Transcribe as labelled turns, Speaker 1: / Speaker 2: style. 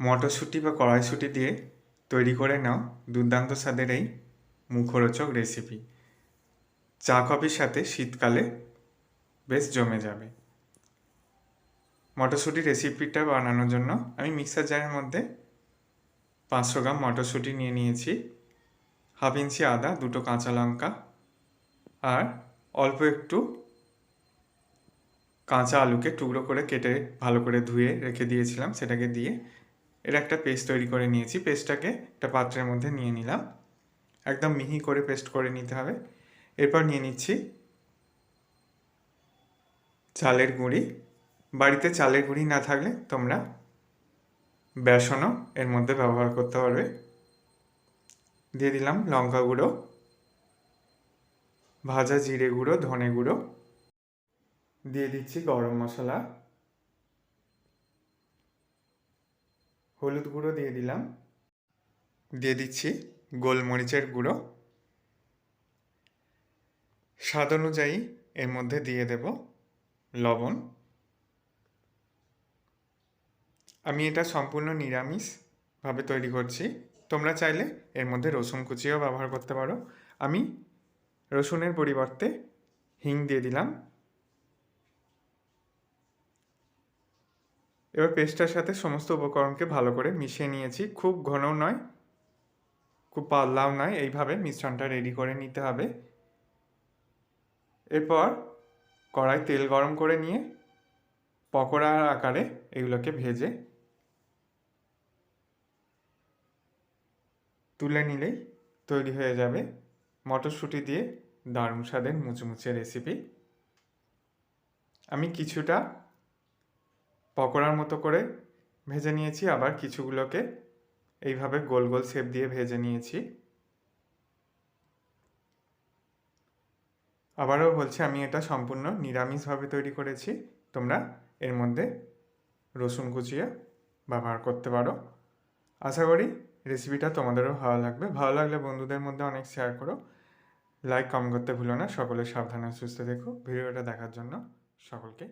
Speaker 1: মটরশুঁটি বা কড়াইশুঁটি দিয়ে তৈরি করে নাও দুর্দান্ত স্বাদের এই মুখরোচক রেসিপি চা কফির সাথে শীতকালে বেশ জমে যাবে। মটরশুঁটি রেসিপিটা বানানোর জন্য আমি মিক্সার জারের মধ্যে পাঁচশো গ্রাম মটরশুঁটি নিয়ে নিয়েছি, হাফ ইঞ্চি আদা, দুটো কাঁচা লঙ্কা আর অল্প একটু কাঁচা আলুকে টুকরো করে কেটে ভালো করে ধুয়ে রেখে দিয়েছিলাম সেটাকে দিয়ে এর একটা পেস্ট তৈরি করে নিয়েছি। পেস্টটাকে একটা পাত্রের মধ্যে নিয়ে নিলাম। একদম মিহি করে পেস্ট করে নিতে হবে। এরপর নিয়ে নিচ্ছি চালের গুঁড়ি। বাড়িতে চালের গুঁড়ি না থাকলে তোমরা বেসনও এর মধ্যে ব্যবহার করতে পারবে। দিয়ে দিলাম লঙ্কা গুঁড়ো, ভাজা জিরে গুঁড়ো, ধনে গুঁড়ো। দিয়ে দিচ্ছি গরম মশলা। হলুদ গুঁড়ো দিয়ে দিলাম। দিয়ে দিচ্ছি গোলমরিচের গুঁড়ো। স্বাদ অনুযায়ী এর মধ্যে দিয়ে দেব লবণ। আমি এটা সম্পূর্ণ নিরামিষভাবে তৈরি করছি। তোমরা চাইলে এর মধ্যে রসুন কুচিও ব্যবহার করতে পারো। আমি রসুনের পরিবর্তে হিং দিয়ে দিলাম। এবার পেস্টটার সাথে সমস্ত উপকরণকে ভালো করে মিশিয়ে নিয়েছি। খুব ঘনও নয়, খুব পাতলাও নয়। এইভাবে মিশ্রণটা রেডি করে নিতে হবে। এরপর কড়াই তেল গরম করে নিয়ে পকোড়ার আকারে এগুলোকে ভেজে তুলে নিলেই তৈরি হয়ে যাবে মটরশুঁটি দিয়ে দারুণ স্বাদের মুচমুচে রেসিপি আমি কিছুটা পকোড়ার মতো করে ভেজে নিয়েছি, আবার কিছুগুলোকে এইভাবে গোল গোল শেপ দিয়ে ভেজে নিয়েছি। আবারও বলছি, আমি এটা সম্পূর্ণ নিরামিষভাবে তৈরি করেছি। তোমরা এর মধ্যে রসুন কুচিয়ে ব্যবহার করতে পারো। আশা করি রেসিপিটা তোমাদেরও ভালো লাগবে। ভালো লাগলে বন্ধুদের মধ্যে অনেক শেয়ার করো। লাইক কমেন্ট করতে ভুলো না। সকলে সাবধানে সুস্থ দেখো ভিডিওটা দেখার জন্য সকলকে